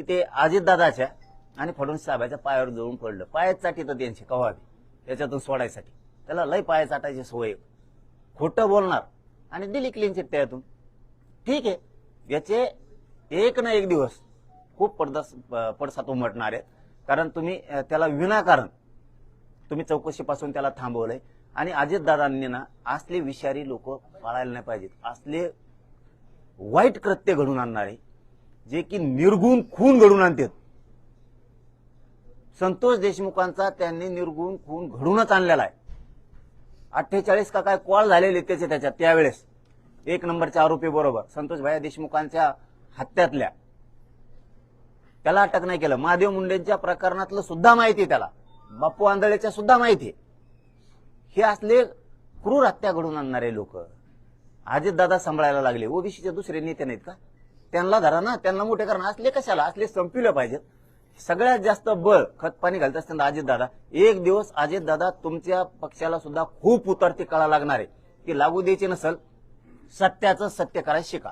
की ते अजितदादाच्या आणि फडणवीस साहेबाच्या पायावर जळून पडलं. पायात चाटी तर त्यांची कवाबी त्याच्यातून सोडायसाठी. त्याला लय पाया चाटायची सवय खोटं बोलणार. आणि दिली क्लीन चिट त्यातून. ठीक आहे. याचे एक ना एक दिवस खूप पडदास पडसात उमटणार आहेत. कारण तुम्ही त्याला विनाकारण तुम्ही चौकशीपासून त्याला थांबवलंय. आणि अजितदादांनी ना असले विषारी लोक पाळायला नाही पाहिजेत. असले वाईट कृत्य घडून आणणारे जे की निर्गुण खून घडून आणतात संतोष देशमुखांचा त्यांनी निर्गुण खून घडूनच आणलेला आहे. अठ्ठेचाळीस का काय कॉल झालेले त्याचे त्याच्यात त्यावेळेस. एक नंबरच्या आरोपी बरोबर. संतोष भाया देशमुखांच्या हत्यातल्या. त्याला अटक नाही केलं. महादेव मुंडेंच्या प्रकरणातलं सुद्धा माहिती आहे त्याला. बाप्पू आंधळेच्या सुद्धा माहिती आहे. हे असले क्रूर हत्या घडून आणणारे लोक. दादा सांभाळायला लागले. ओबीसीचे दुसरे नेते नाहीत का? त्यांना धरा ना त्यांना मोठे करा ना असले कशाला? असले संपविले पाहिजेत सगळ्यात जास्त बळ खत पाणी घालत असताना अजितदादा एक दिवस अजितदादा तुमच्या पक्षाला सुद्धा खूप उतरती कळा लागणार आहे. की लागू द्यायची नसल सत्याचं सत्य करायला शिका.